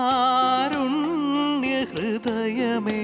കാരുണ്യ ഹൃദയമേ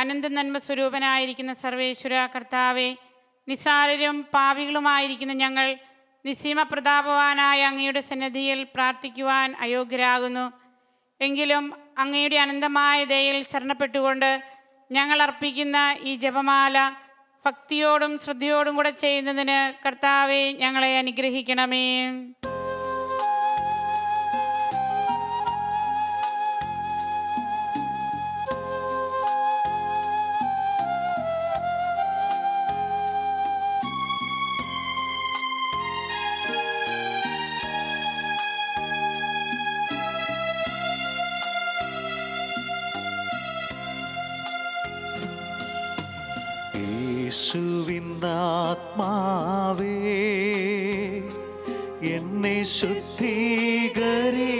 അനന്ത നന്മ സ്വരൂപനായിരിക്കുന്ന സർവേശ്വര കർത്താവെ നിസാരരും പാവികളുമായിരിക്കുന്ന ഞങ്ങൾ നിസീമ പ്രതാപവാനായ അങ്ങയുടെ സന്നദ്ധിയിൽ പ്രാർത്ഥിക്കുവാൻ അയോഗ്യരാകുന്നു. എങ്കിലും അങ്ങയുടെ അനന്തമായ ദയയിൽ ശരണപ്പെട്ടുകൊണ്ട് ഞങ്ങൾ അർപ്പിക്കുന്ന ഈ ജപമാല ഭക്തിയോടും ശ്രദ്ധയോടും കൂടെ ചെയ്യുന്നതിന് കർത്താവെ ഞങ്ങളെ അനുഗ്രഹിക്കണമേ. ആത്മാവേ എന്നെ ശുദ്ധീകരീ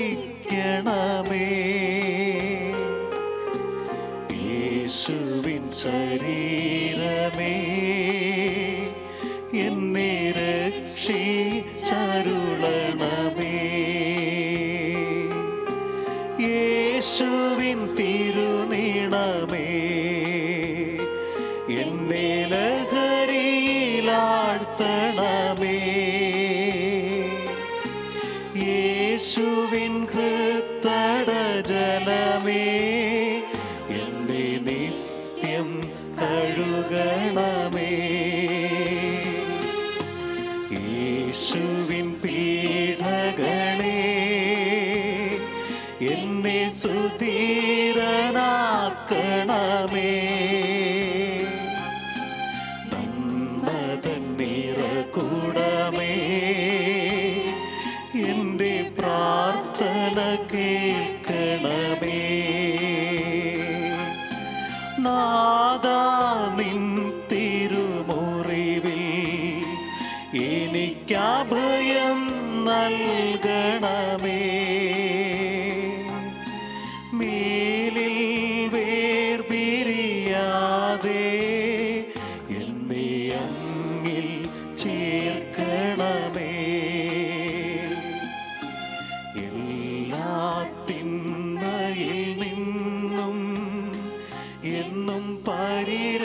എന്നും പരിരക്ഷിക്കണം.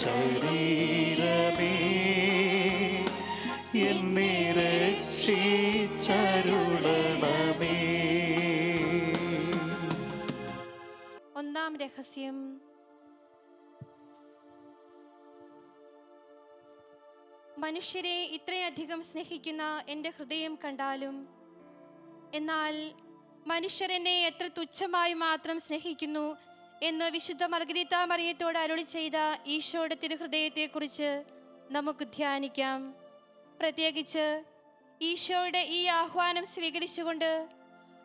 ശരീരമേ എന്നെ രക്ഷിച്ചരുളണമേ. ഒന്നാം രഹസ്യം. മനുഷ്യരെ ഇത്രയധികം സ്നേഹിക്കുന്ന എന്റെ ഹൃദയം കണ്ടാലും എന്നാൽ മനുഷ്യരെന്നെ എത്ര തുച്ഛമായി മാത്രം സ്നേഹിക്കുന്നു എന്ന് വിശുദ്ധ മർഗരീത്ത മറിയത്തോട് അരുളി ചെയ്ത ഈശോയുടെ തിരുഹൃദയത്തെക്കുറിച്ച് നമുക്ക് ധ്യാനിക്കാം. പ്രത്യേകിച്ച് ഈശോയുടെ ഈ ആഹ്വാനം സ്വീകരിച്ചുകൊണ്ട്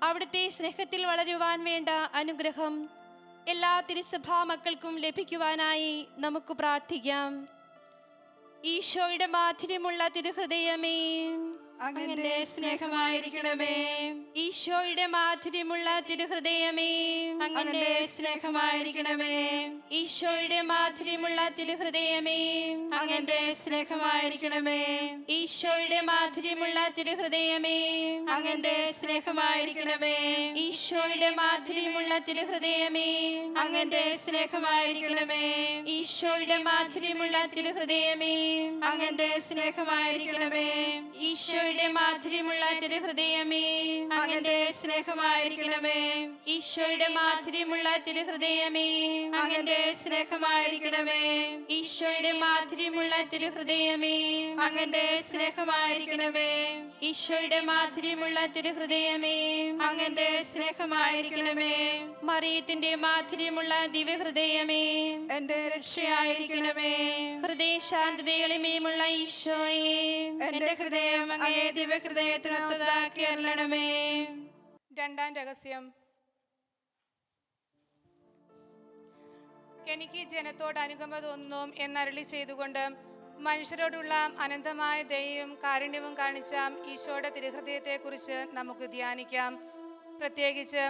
അവിടുത്തെ സ്നേഹത്തിൽ വളരുവാൻ വേണ്ട അനുഗ്രഹം എല്ലാ തിരുസഭാ മക്കൾക്കും ലഭിക്കുവാനായി നമുക്ക് പ്രാർത്ഥിക്കാം. ഈശോയുടെ മാധുര്യമുള്ള തിരുഹൃദയമേ. അങ്ങന്റെ സ്നേഹമായിരിക്കണമേ. ഈശോയുടെ മാധുര്യമുള്ള തിരുഹൃദയമേ. അങ്ങനെ സ്നേഹമായിരിക്കണമേ. ഈശോയുടെ മാധുര്യമുള്ള തിരുഹൃദയമേ. അങ്ങനെ സ്നേഹമായിരിക്കണമേ. ഈശോയുടെ മാധുര്യമുള്ള തിരുഹൃദയമേ. അങ്ങനെ സ്നേഹമായിരിക്കണമേ. ഈശോയുടെ മാധുര്യമുള്ള തിരുഹൃദയമേ. അങ്ങനെ സ്നേഹമായിരിക്കണമേ. ഈശോയുടെ മാധുര്യമുള്ള തിരുഹൃദയമേ. അങ്ങനെ സ്നേഹമായിരിക്കണമേ. ഈശോയുടെ മാധുര്യമുള്ള തിരുഹൃദയമേ അങ്ങന്റെ സ്നേഹമായിരിക്കണമേ. ഈശോയുടെ മാധുര്യമുള്ള തിരുഹൃദയമേ അങ്ങന്റെ സ്നേഹമായിരിക്കണമേ. ഈശോയുടെ മാധുര്യമുള്ള തിരുഹൃദയമേ അങ്ങന്റെ സ്നേഹമായിരിക്കണമേ. ഈശോയുടെ മാധുര്യമുള്ള തിരുഹൃദയമേ അങ്ങന്റെ സ്നേഹമായിരിക്കണമേ. മറിയത്തിന്റെ മാധുര്യമുള്ള ദിവ്യഹൃദയമേ എന്റെ രക്ഷയായിരിക്കണമേ. ഹൃദയശാന്തതകളിമേമുള്ള ഈശോയെ എന്റെ ഹൃദയം അങ്ങേ രണ്ടാം രഹസ്യം. എനിക്ക് ജനത്തോട് അനുകമ്പ തോന്നുന്നു എന്നരളി ചെയ്തുകൊണ്ട് മനുഷ്യരോടുള്ള അനന്തമായ ദയയും കാരുണ്യവും കാണിച്ച ഈശോയുടെ തിരുഹൃദയത്തെക്കുറിച്ച് നമുക്ക് ധ്യാനിക്കാം. പ്രത്യേകിച്ച്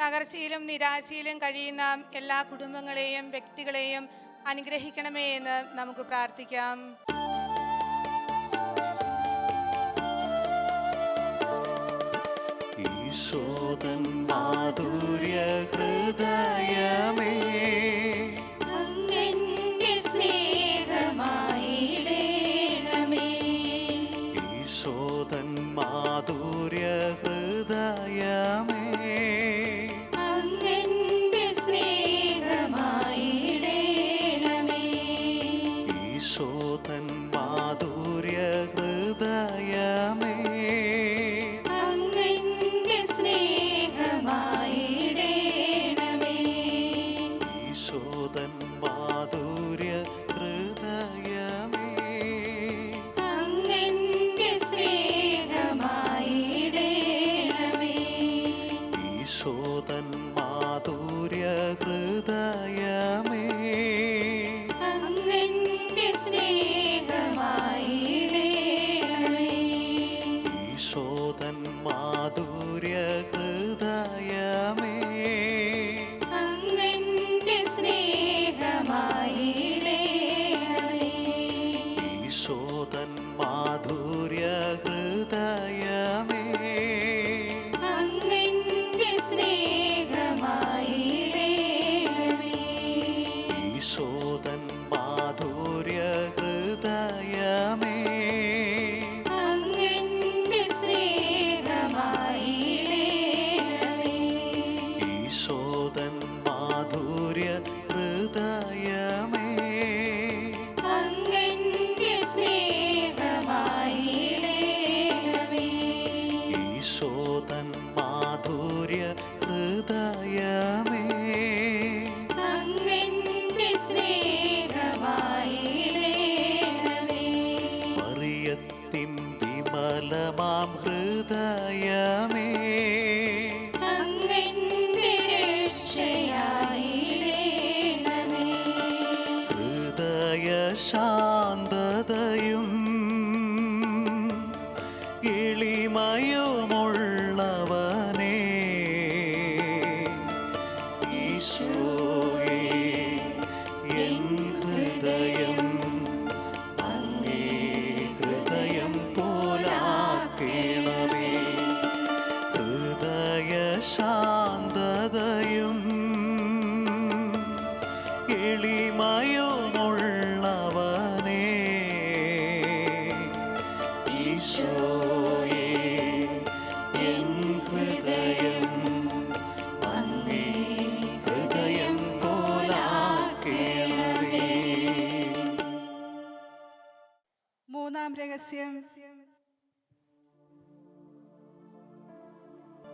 തകർച്ചയിലും നിരാശയിലും കഴിയുന്ന എല്ലാ കുടുംബങ്ങളെയും വ്യക്തികളെയും അനുഗ്രഹിക്കണമേ എന്ന് നമുക്ക് പ്രാർത്ഥിക്കാം. ഈശോദൻ മാധുര്യ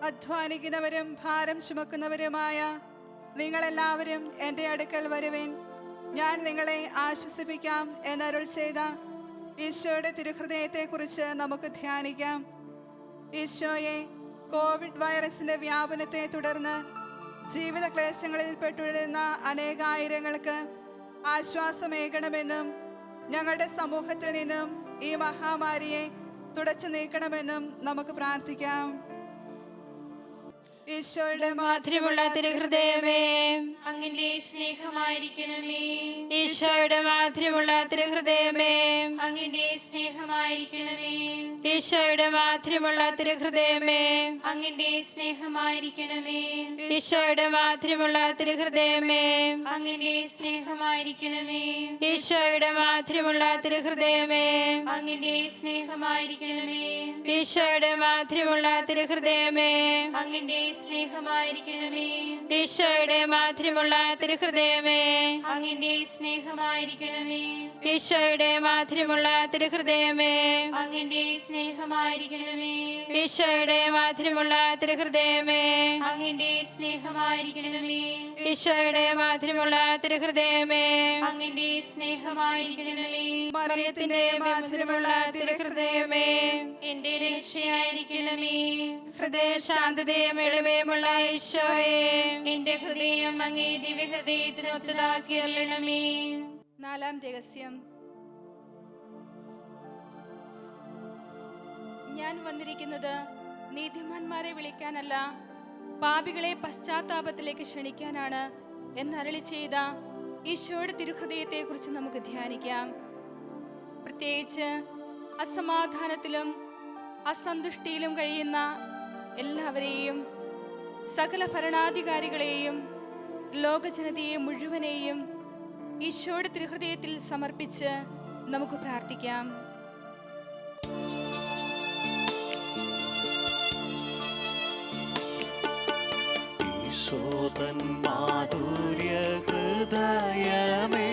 അധ്വാനിക്കുന്നവരും ഭാരം ചുമക്കുന്നവരുമായ നിങ്ങളെല്ലാവരും എന്റെ അടുക്കൽ വരുവേൻ. ഞാൻ നിങ്ങളെ ആശ്വസിപ്പിക്കാം എന്നരുൾ ചെയ്ത ഈശോയുടെ തിരുഹൃദയത്തെക്കുറിച്ച് നമുക്ക് ധ്യാനിക്കാം. ഈശോയെ കോവിഡ് വൈറസിന്റെ വ്യാപനത്തെ തുടർന്ന് ജീവിത ക്ലേശങ്ങളിൽ പെട്ടുവരുന്ന അനേകായിരങ്ങൾക്ക് ആശ്വാസമേകണമെന്നും ഞങ്ങളുടെ സമൂഹത്തിൽ നിന്നും ഈ മഹാമാരിയെ തുടച്ചു നീക്കണമെന്നും നമുക്ക് പ്രാർത്ഥിക്കാം. ഈശോയുടെ മാധുര്യമുള്ള തിരുഹൃദയമേ. അങ്ങിന്റെ സ്നേഹമായിരിക്കണമേ. ഈശോയുടെ മാധുര്യമുള്ള തിരുഹൃദയമേ. അങ്ങിന്റെ സ്നേഹമായിരിക്കണമേ. ഈശോയുടെ മാധുര്യമുള്ള തിരുഹൃദയമേ. അങ്ങിന്റെ സ്നേഹമായിരിക്കണമേ. ഈശോയുടെ മാധുര്യമുള്ള തിരുഹൃദയമേ. അങ്ങിന്റെ സ്നേഹമായിരിക്കണമേ. ഈശോയുടെ മാധുര്യമുള്ള തിരുഹൃദയമേ. അങ്ങിന്റെ സ്നേഹമായിരിക്കണമേ. ഈശോയുടെ മാധുര്യമുള്ള തിരുഹൃദയമേ. അങ്ങിന്റെ സ്നേഹമായിരിക്കണമേ. ഈശോയുടെ മാധുര്യമുള്ള തിരുഹൃദയമേ. അങ്ങിന്റെ സ്നേഹമായിരിക്കണമേ. ഈശോയുടെ മാധുര്യമുള്ള തിരുഹൃദയമേ. അങ്ങിന്റെ സ്നേഹമായിരിക്കണമേ. ഈശോയുടെ മാധുര്യമുള്ള തിരുഹൃദയമേ. അങ്ങിന്റെ സ്നേഹമായിരിക്കണമേ. ഈശോയുടെ മാധുര്യമുള്ള തിരുഹൃദയമേ. അങ്ങിന്റെ സ്നേഹമായിരിക്കണമേ. മറിയത്തിന്റെ മാധുര്യമുള്ള തിരുഹൃദയമേ. എന്റെ രക്ഷയായിരിക്കണമേ. ഹൃദയ ശാന്തതയും എളിമയുമുള്ള ഈശോയെ. എന്റെ ഹൃദയം അങ്ങേ ദിവ്യഹൃദയത്തിന് ഒത്തതാക്കി അല്ലണമേ നാലാം രഹസ്യം. ഞാൻ വന്നിരിക്കുന്നത് നീതിമാന്മാരെ വിളിക്കാനല്ല പാപികളെ പശ്ചാത്താപത്തിലേക്ക് ക്ഷണിക്കാനാണ് എന്നരളി ചെയ്ത ഈശോയുടെ തിരുഹൃദയത്തെക്കുറിച്ച് നമുക്ക് ധ്യാനിക്കാം. പ്രത്യേകിച്ച് അസമാധാനത്തിലും അസന്തുഷ്ടിയിലും കഴിയുന്ന എല്ലാവരെയും സകല ഭരണാധികാരികളെയും ലോകജനതയെ മുഴുവനെയും ഈശോയുടെ തിരുഹൃദയത്തിൽ സമർപ്പിച്ച് നമുക്ക് പ്രാർത്ഥിക്കാം. ഈശോതൻ മാധുര്യ ഹൃദയമേ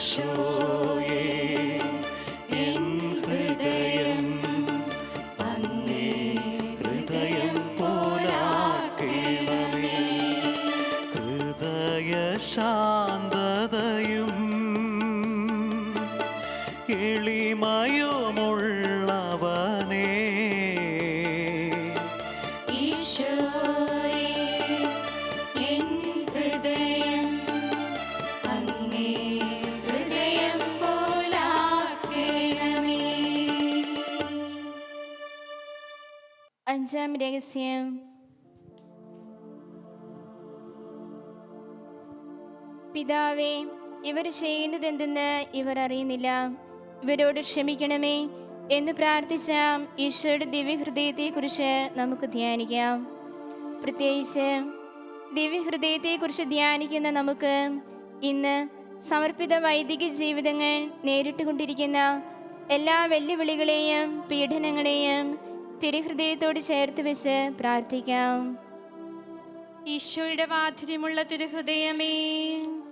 ഈശോയേ രഹസ്യം പിതാവേ ഇവർ ചെയ്യുന്നത് എന്തെന്ന് ഇവർ അറിയുന്നില്ല. ഇവരോട് ക്ഷമിക്കണമേ എന്ന് പ്രാർത്ഥിച്ച ഈശോയുടെ ദിവ്യഹൃദയത്തെക്കുറിച്ച് നമുക്ക് ധ്യാനിക്കാം. പ്രത്യേകിച്ച് ദിവ്യഹൃദയത്തെക്കുറിച്ച് ധ്യാനിക്കുന്ന നമുക്ക് ഇന്ന് സമർപ്പിത വൈദിക ജീവിതങ്ങൾ നേരിട്ട് കൊണ്ടിരിക്കുന്ന എല്ലാ വെല്ലുവിളികളെയും പീഡനങ്ങളെയും തിരുഹൃദയത്തോട് ചേർത്ത് വെച്ച് പ്രാർത്ഥിക്കാം. ഈശോയുടെ മാധുര്യമുള്ള തിരുഹൃദയമേ.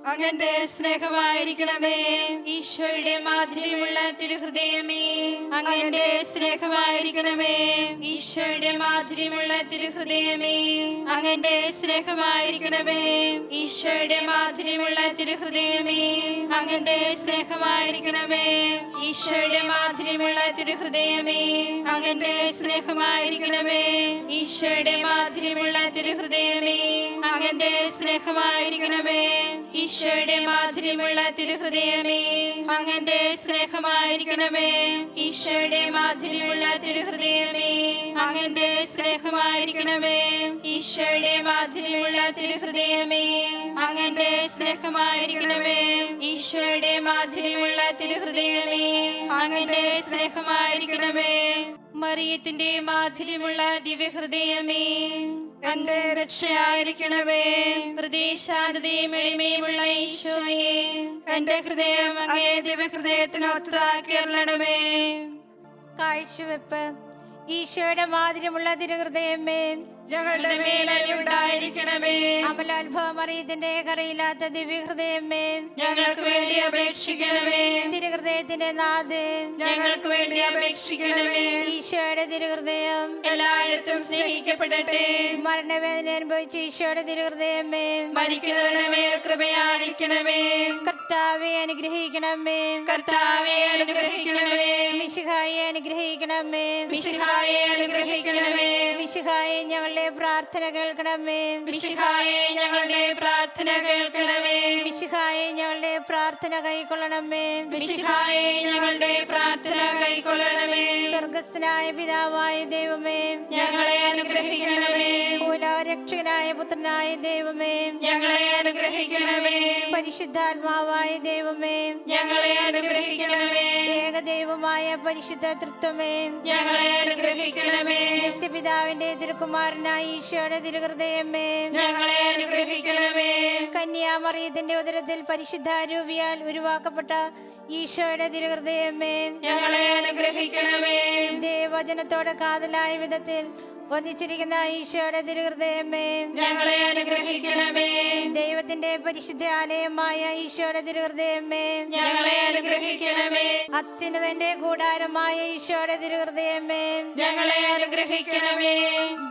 അങ്ങന്റെ സ്നേഹമായിരിക്കണമേ. ഈശോയുടെ മാധുര്യമുള്ള തിരുഹൃദയമേ. അങ്ങന്റെ സ്നേഹമായിരിക്കണമേ. ഈശോയുടെ മാധുര്യമുള്ള തിരുഹൃദയമേ. അങ്ങന്റെ സ്നേഹമായിരിക്കണമേ. ഈശോയുടെ മാധുര്യമുള്ള തിരുഹൃദയമേ. അങ്ങന്റെ സ്നേഹമായിരിക്കണമേ. ഈശോയുടെ മാധുര്യമുള്ള തിരുഹൃദയമേ. അങ്ങന്റെ സ്നേഹമായിരിക്കണമേ. ഈശോയുടെ മാധുര്യമുള്ള തിരുഹൃദയമേ. അങ്ങന്റെ സ്നേഹമായിരിക്കണമേ. ഈശോയുടെ മാധുര്യമുള്ള തിരുഹൃദയമേ. അങ്ങന്റെ സ്നേഹമായിരിക്കണമേ. ഈശോയുടെ മാധുര്യമുള്ള തിരുഹൃദയമേ. അങ്ങന്റെ സ്നേഹമായിരിക്കണമേ. ഈശോയുടെ മാധുര്യമുള്ള തിരുഹൃദയമേ. അങ്ങന്റെ സ്നേഹമായിരിക്കണമേ. ഈശോയുടെ മാധുര്യമുള്ള തിരുഹൃദയമേ. അങ്ങന്റെ സ്നേഹമായിരിക്കണമേ. മറിയത്തിന്റെ മാധുര്യമുള്ള ദിവ്യഹൃദയമേ. എന്റെ രക്ഷയായിരിക്കണമേ. ഹൃദയശാന്തതയും എളിമയുമുള്ള ഈശോയെ. എന്റെ ഹൃദയം അങ്ങേ ദിവ്യഹൃദയത്തിനൊത്തതാക്കി അരുളണമേ. കാഴ്ചവെപ്പ്. ഈശോയുടെ മാധുര്യമുള്ള തിരുഹൃദയമേ. ഞങ്ങളുടെ മേലുണ്ടായിരിക്കണമേ അമലോത്ഭവമറിയത്തിന്റെ ഏകറിയില്ലാത്ത ദിവ്യഹൃദയമേ. ഞങ്ങൾക്ക് വേണ്ടി അപേക്ഷിക്കണമേ. തിരുഹൃദയത്തിന്റെ നാഥൻ ഞങ്ങൾക്ക് വേണ്ടി അപേക്ഷിക്കണമേ. ഈശോയുടെ തിരുഹൃദയം. എല്ലായിടത്തും സ്നേഹിക്കപ്പെടട്ടെ. മരണവേദന അനുഭവിച്ച ഈശോയുടെ തിരുഹൃദയമേ. മരിക്കുന്നവരുടെ മേൽ കൃപയായിരിക്കണമേ. കർത്താവെ അനുഗ്രഹിക്കണമേ. കർത്താവെ അനുഗ്രഹിക്കണമേ. മിശിഹായെ അനുഗ്രഹിക്കണമേ. മിശിഹായെ അനുഗ്രഹിക്കണമേ. മിശിഹായെ ഞങ്ങളുടെ പ്രാർത്ഥന കേൾക്കണമേ. മിശിഹായെ ഞങ്ങളുടെ പ്രാർത്ഥന കേൾക്കണമേ. മിശിഹായെ ഞങ്ങളുടെ പ്രാർത്ഥന കൈക്കൊള്ളണമേ. മിശിഹായെ ഞങ്ങളുടെ പ്രാർത്ഥന കൈക്കൊള്ളണമേ. സ്വർഗസ്ഥനായ പിതാവായ ദൈവമേ. ഞങ്ങളെ അനുഗ്രഹിക്കണമേ. രക്ഷകനായ പുത്രനായ ദൈവമേ. ഞങ്ങളെ അനുഗ്രഹിക്കണമേ. പരിശുദ്ധാത്മാവായ ദൈവമേ. ഞങ്ങളെ അനുഗ്രഹിക്കണമേ. ഏകദൈവമായ പരിശുദ്ധ തൃത്വമേ. ഞങ്ങളെ അനുഗ്രഹിക്കണമേ. നിത്യപിതാവിന്റെ തിരുക്കുമാരനായ ഈശോയുടെ തിരുഹൃദയമേ. ഞങ്ങളെ അനുഗ്രഹിക്കണമേ. കന്യാമറിയത്തിന്റെ ഉദരത്തിൽ പരിശുദ്ധാരൂപിയാൽ ഉരുവാക്കപ്പെട്ട ഈശോയുടെ തിരുഹൃദയമേ. ഞങ്ങളെ അനുഗ്രഹിക്കണമേ. ദേവചനത്തോടെ കാതലായ വിധത്തിൽ ഒന്നിച്ചിരിക്കുന്ന ഈശോയുടെ തിരുഹൃദയമേ ഞങ്ങളെ അനുഗ്രഹിക്കണമേ. ദൈവത്തിന്റെ പരിശുദ്ധ ആലയമായ ഈശോയുടെ തിരുഹൃദയമേ ഞങ്ങളെ അനുഗ്രഹിക്കണമേ. അത്യുന്നതന്റെ കൂടാരമായ ഈശോയുടെ തിരുഹൃദയമേ ഞങ്ങളെ അനുഗ്രഹിക്കണമേ.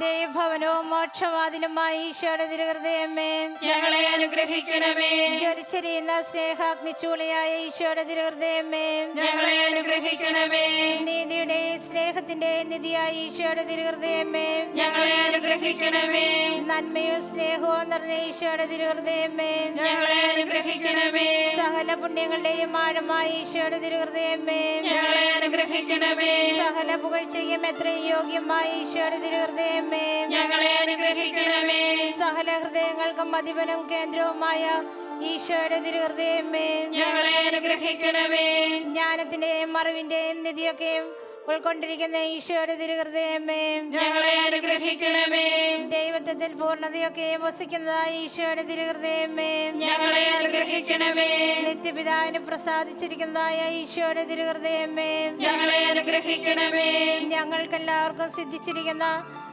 ദൈവഭവനവും മോക്ഷവാതിലുമായ ഈശോയുടെ തിരുഹൃദയമേ ഞങ്ങളെ അനുഗ്രഹിക്കണമേ. ജ്വലിച്ചെരിയുന്ന സ്നേഹാഗ്നിച്ചൂളിയായ ഈശോയുടെ തിരുഹൃദയമേ ഞങ്ങളെ അനുഗ്രഹിക്കണമേ. നീതിയുടെ സ്നേഹത്തിന്റെ നിധിയായ ഈശോയുടെ തിരുഹൃദയമേ ഞങ്ങളെ അനുഗ്രഹിക്കണമേ. നന്മയും സ്നേഹവും നിറഞ്ഞ തിരുഹൃദയമേ. ഞങ്ങളെ അനുഗ്രഹിക്കണമേ. സകല പുണ്യങ്ങളുടെയും ആഴമായ ഈശോയുടെ തിരുഹൃദയമേ. ഞങ്ങളെ അനുഗ്രഹിക്കണമേ. സകല പുകഴ്ചയും എത്രയും യോഗ്യമായ ഈശോയുടെ തിരുഹൃദയമേ. ഞങ്ങളെ അനുഗ്രഹിക്കണമേ. സകല ഹൃദയങ്ങൾക്കും മതിപനും കേന്ദ്രവുമായ ഈശോയുടെ തിരുഹൃദയമേ. ഞങ്ങളെ അനുഗ്രഹിക്കണമേ. ജ്ഞാനത്തിന്റെയും അറിവിന്റെയും നിധിയൊക്കെയും ഉൾക്കൊണ്ടിരിക്കുന്ന ഈശോയുടെ തിരുഹൃദയമേ ഞങ്ങളെ അനുഗ്രഹിക്കണമേ. ദൈവത്വത്തിൽ പൂർണതയൊക്കെ വസിക്കുന്നതായി ഈശോയുടെ തിരുഹൃദയമേ. ഞങ്ങളെ അനുഗ്രഹിക്കണമേ. നിത്യപിതാവിന് പ്രസാദിച്ചിരിക്കുന്നതായ ഈശോയുടെ തിരുഹൃദയമേ. ഞങ്ങളെ അനുഗ്രഹിക്കണമേ. ഞങ്ങൾക്കെല്ലാവർക്കും സിദ്ധിച്ചിരിക്കുന്ന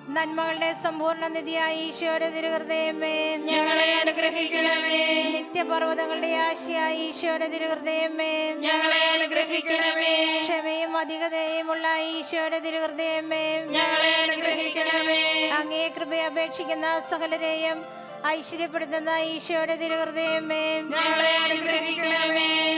നന്മകളുടെ സമ്പൂർണ നിധിയായ ഈശോയുടെ തിരുഹൃദയമേ. ഞങ്ങളെ അനുഗ്രഹിക്കണമേ. നിത്യപർവതങ്ങളുടെ ആശയായ ഈശോയുടെ തിരുഹൃദയമേ. ഞങ്ങളെ അനുഗ്രഹിക്കണമേ. ക്ഷമയും അധികതയുമുള്ള ഈശോയുടെ തിരുഹൃദയമേ. ഞങ്ങളെ അനുഗ്രഹിക്കണമേ. അങ്ങേ കൃപയെ അപേക്ഷിക്കുന്ന സകലരെയും ഐശ്വര്യപ്പെടുത്തുന്ന ഈശോയുടെ തിരുഹൃദയമേ.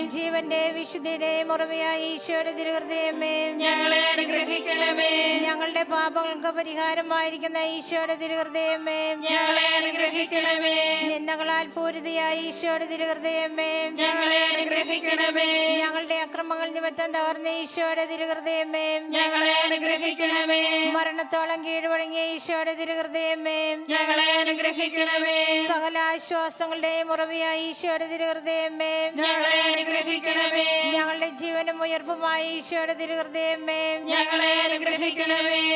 ജീവന്റെ വിശുദ്ധിയുടെ മുറവിയായ ഈശോയുടെ തിരുഹൃദയമേ. ഞങ്ങളെ അനുഗ്രഹിക്കണമേ. ഞങ്ങളുടെ പാപങ്ങൾക്ക് പരിഹാരമായിരിക്കുന്ന ഈശോയുടെ തിരുഹൃദയമേ. ഞങ്ങളെ അനുഗ്രഹിക്കണമേ. നിന്ദകളാൽ പൂരിതയായ ഈശോയുടെ തിരുഹൃദയമേ. ഞങ്ങളെ അനുഗ്രഹിക്കണമേ. ഞങ്ങളുടെ അക്രമങ്ങൾ നിമിത്തം തകർന്ന ഈശോയുടെ തിരുഹൃദയമേ. ഞങ്ങളെ അനുഗ്രഹിക്കണമേ. മരണത്തോളം കീഴ്വഴങ്ങിയ ഈശോയുടെ തിരുഹൃദയമേ. ഞങ്ങളെ അനുഗ്രഹിക്കണമേ. സകല ആശ്വാസങ്ങളുടെയും ഉറവിയായ ഈശോയുടെ തിരുഹൃദയമേ. ഞങ്ങളെ അനുഗ്രഹിക്കണമേ. ഞങ്ങളുടെ ജീവനും ഉയർപ്പുമായി ഈശോയുടെ തിരുഹൃദയമേ. ഞങ്ങളെ അനുഗ്രഹിക്കണമേ.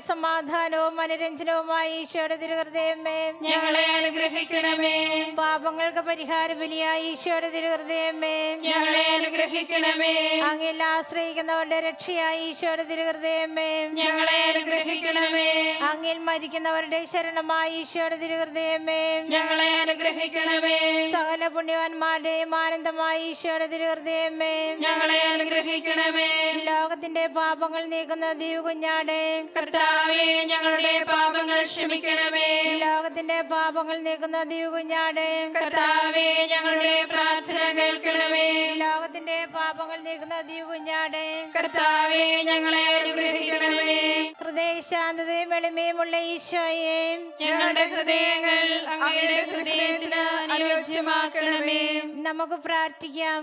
സമാധാനവും അനുരഞ്ജനവുമായി ഈശോയുടെ തിരുഹൃദയമേ. ഞങ്ങളെ അനുഗ്രഹിക്കണമേ. പാപങ്ങൾക്ക് പരിഹാര ബലിയായി ഈശോയുടെ തിരുഹൃദയമേ. ഞങ്ങളെ അനുഗ്രഹിക്കണമേ. അങ്ങിൽ ആശ്രയിക്കുന്നവരുടെ രക്ഷയായി ഈശോയുടെ തിരുഹൃദയമേ. ഞങ്ങളെ അനുഗ്രഹിക്കണമേ. അങ്ങിൽ മരിക്കുന്നവരുടെ ശരണമായി ഈശോയുടെ തിരുഹൃദയമേ. ഞങ്ങളെ അനുഗ്രഹിക്കണമേ. സകല പുണ്യവാന്മാരുടെയും ആനന്ദമായി ഈശോയുടെ തിരുഹൃദയമേ. ഞങ്ങളെ അനുഗ്രഹിക്കണമേ. ലോകത്തിന്റെ പാപങ്ങൾ നീക്കുന്ന ദീവകുഞ്ഞാടെ. കർത്താവേ ഞങ്ങളുടെ പാപങ്ങൾ ക്ഷമിക്കണമേ. ലോകത്തിന്റെ പാപങ്ങൾ നീക്കുന്ന ദീവകുഞ്ഞാടെ കർത്താവേ ഞങ്ങളുടെ പ്രാർത്ഥന കേൾക്കണമേ. ലോകത്തിന്റെ പാപങ്ങൾ നീക്കുന്ന ദീവകുഞ്ഞാടെ കർത്താവേ ഞങ്ങളെ അനുഗ്രഹിക്കണമേ. ഹൃദയശാന്തതയും എളിമയുമുള്ള ഈശോയെ. ഞങ്ങളുടെ ഹൃദയങ്ങൾ അങ്ങയുടെ ഹൃദയത്തിന് അനുയോജ്യമാക്കണമേ. നമുക്ക് പ്രാർത്ഥിക്കാം.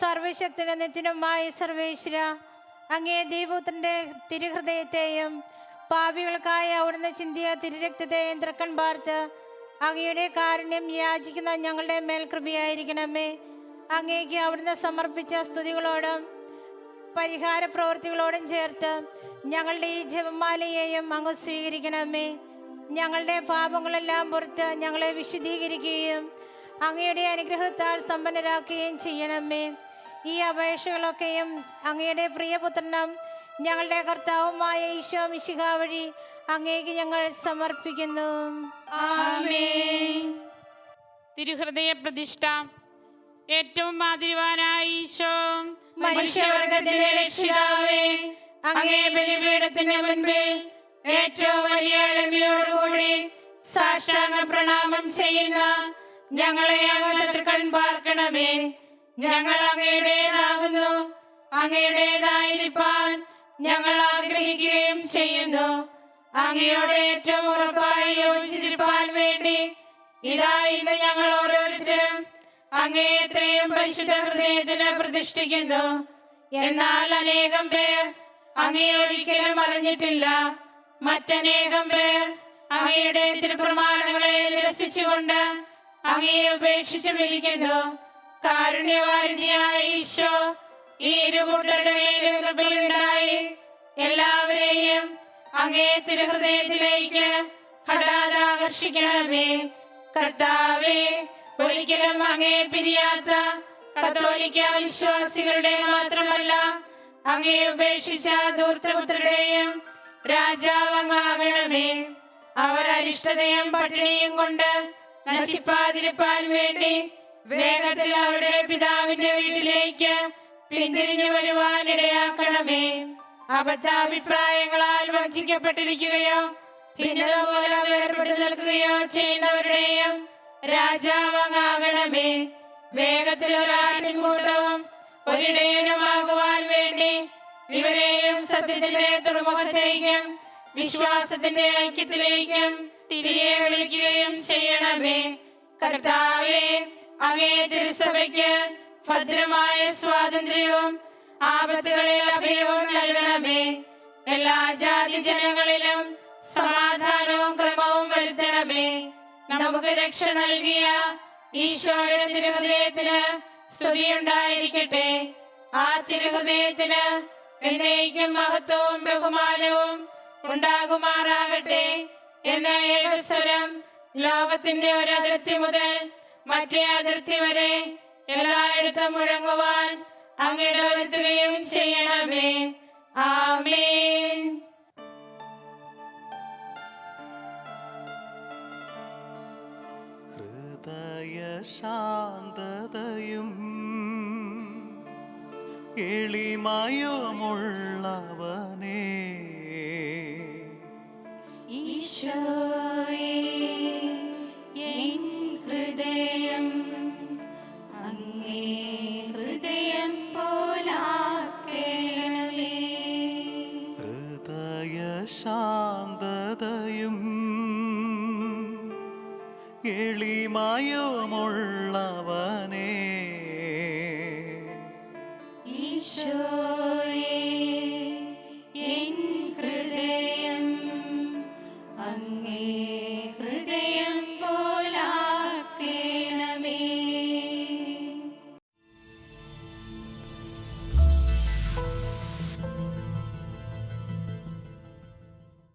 സർവശക്തിയുടെ നിത്യനുമായ സർവേശ്വര അങ്ങേ ദൈവത്തിന്റെ തിരുഹൃദയത്തെയും പാവികൾക്കായി അവിടുന്ന് ചിന്തിയ തിരുരക്തത്തെ തൃക്കൺ പാർത്ത് അങ്ങയുടെ കാരുണ്യം യാചിക്കുന്ന ഞങ്ങളുടെ മേൽ കൃപയായിരിക്കണമേ. അങ്ങേക്ക് അവിടുന്ന് സമർപ്പിച്ച സ്തുതികളോടും പരിഹാര പ്രവൃത്തികളോടും ചേർത്ത് ഞങ്ങളുടെ ഈ ജപമാലയെയും അങ്ങ് സ്വീകരിക്കണമേ. ഞങ്ങളുടെ പാപങ്ങളെല്ലാം പുറത്ത് ഞങ്ങളെ വിശുദ്ധീകരിക്കുകയും അങ്ങയുടെ അനുഗ്രഹത്താൽ സമ്പന്നരാക്കുകയും ചെയ്യണമേ. ഈ അപേക്ഷകളൊക്കെയും അങ്ങയുടെ പ്രിയപുത്രനും ഞങ്ങളുടെ കർത്താവുമായ ഈശോ മിശിഹ വഴി അങ്ങേക്ക് ഞങ്ങൾ സമർപ്പിക്കുന്നു. തിരുഹൃദയ പ്രതിഷ്ഠ. ഏറ്റവും മാതിരിവാനായ ഈശോ മനുഷ്യവർഗത്തിന്റെ രക്ഷിതാവേ അങ്ങേ ബലിപീഠത്തിന് മുൻപിൽ ഏറ്റവും വലിയ എളിമയോടുകൂടി സാഷ്ടാംഗ പ്രണാമം ചെയ്യുന്ന ഞങ്ങളെ അങ്ങ് കൺപാർക്കണമേ ഞങ്ങൾ അങ്ങയുടേതാകുന്നു അങ്ങയുടേതായിരിക്കാൻ ഞങ്ങൾ ആഗ്രഹിക്കുകയും ചെയ്യുന്നു. അങ്ങയോട് ഏറ്റവും ഉറപ്പായി യോജിച്ചിരിക്കാൻ വേണ്ടി ഇതാ ഇന്ന് ഞങ്ങൾ ഓരോരുത്തരും അങ്ങേ എത്രയും പരിശുദ്ധ ഹൃദയത്തിന് പ്രതിഷ്ഠിക്കുന്നു. എന്നാൽ അനേകം പേർ അങ്ങയെ ഒരിക്കലും അറിഞ്ഞിട്ടില്ല. മറ്റനേകം പേർ അങ്ങയുടെ തിരുപ്രമാണങ്ങളെ നിരസിച്ചുകൊണ്ട് അങ്ങയെ ഉപേക്ഷിച്ചു വിളിക്കുന്നു കാരുണ്യവാരിധിയായ ഈശോ ഈ ഇരുകൂട്ടരുടെ മേലും കൃപയുണ്ടായി. എല്ലാവരെയും അങ്ങേ തിരുഹൃദയത്തിലേക്ക് ഹഠാത് ആകർഷിക്കണമേ കർത്താവേ ഒരിക്കലും അങ്ങേ പിരിയാത്ത കത്തോലിക്ക വിശ്വാസികളുടെ മാത്രമല്ല അങ്ങേ ഉപേക്ഷിച്ച ധൂർത്തപുത്രരുടെയും രാജാവങ്ങാകണമേ അവർ അരിഷ്ടതയും പട്ടിണിയും കൊണ്ട് നശിപ്പാതിരിപ്പാൻ വേണ്ടി വേഗത്തിൽ അവരുടെ പിതാവിന്റെ വീട്ടിലേക്ക് പിന്തിരിഞ്ഞു വരുവാനിടയാക്കണമേ അബദ്ധാഭിപ്രായങ്ങളാൽ വഞ്ചിക്കപ്പെട്ടിരിക്കുകയോ ഭിന്നത മൂലം ഏർപ്പെട്ടു നിൽക്കുകയോ ചെയ്യുന്നവരുടെയും രാജാവങ്ങാകണമേ. വേഗത്തിൽ ഒരാട്ടിൻകൂട്ടവും ഒരിടയനുമാകുവാൻ വേണ്ടി ഇവരെയും സത്യത്തിന്റെ തുറമുഖത്തേക്കും വിശ്വാസത്തിന്റെ ഐക്യത്തിലേക്കും തിരികെ വിളിക്കുകയും ചെയ്യണമേ. കർത്താവേ അങ്ങേ തിരുസഭയ്ക്ക് ഭദ്രമായ സ്വാതന്ത്ര്യവും ആപത്തുകളിൽ അഭയവും നൽകണമേ. എല്ലാ ജാതി ജനങ്ങളിലും സമാധാനവും ക്രമവും വരുത്തണമേ. നമുക്ക് രക്ഷ നൽകിയ ഈശോയുടെ തിരുഹൃദയത്തിന് സ്തുതിയുണ്ടായിരിക്കട്ടെ. ആ തിരുഹൃദയത്തിന് എന്നേക്കും മഹത്വവും ബഹുമാനവും ഉണ്ടാകുമാറാകട്ടെ എന്ന ഏകസ്വരം ലോകത്തിന്റെ ഒരു അതിർത്തി മുതൽ മറ്റേ അതിർത്തി വരെ എല്ലായിടത്തും മുഴങ്ങുവാൻ അങ്ങയുടെ വരുത്തുകയും ചെയ്യണമേ. ആമേൻ. ഹൃദയ ശാന്തതയും എളിമയുമുള്ളവനേ. ഈശോയേ.